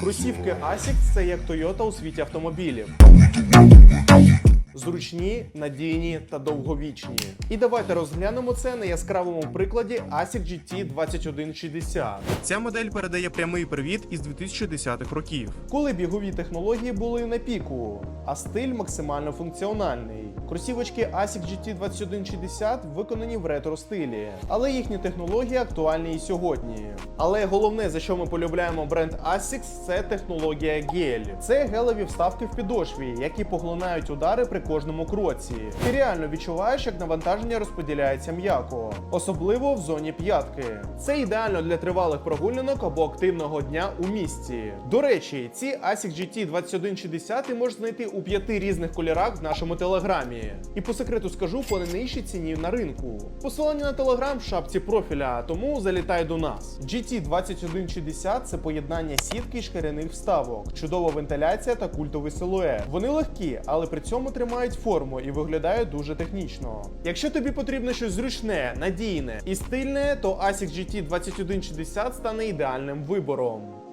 Кросівки ASICS – це як Toyota у світі автомобілів. Зручні, надійні та довговічні. І давайте розглянемо це на яскравому прикладі ASIC GT 2160. Ця модель передає прямий привід із 2010-х років, коли бігові технології були на піку, а стиль максимально функціональний. Кросівочки ASIC GT 2160 виконані в ретро стилі, але їхні технології актуальні і сьогодні. Але головне, за що ми полюбляємо бренд ASICS, це технологія гель. Це гелеві вставки в підошві, які поглинають удари при кожному кроці. Ти реально відчуваєш, як навантаження розподіляється м'яко, особливо в зоні п'ятки. Це ідеально для тривалих прогулянок або активного дня у місті. До речі, ці ASIC GT 2160 ти можеш знайти у п'яти різних кольорах в нашому телеграмі. І по секрету скажу по не нижчій ціні на ринку. Посилання на телеграм в шапці профіля, тому залітай до нас. GT 2160 це поєднання сітки і шкіряних вставок, чудова вентиляція та культовий силует. Вони легкі, але при цьому тримають форму і виглядають дуже технічно. Якщо тобі потрібно щось зручне, надійне і стильне, то ASIC GT 2160 стане ідеальним вибором.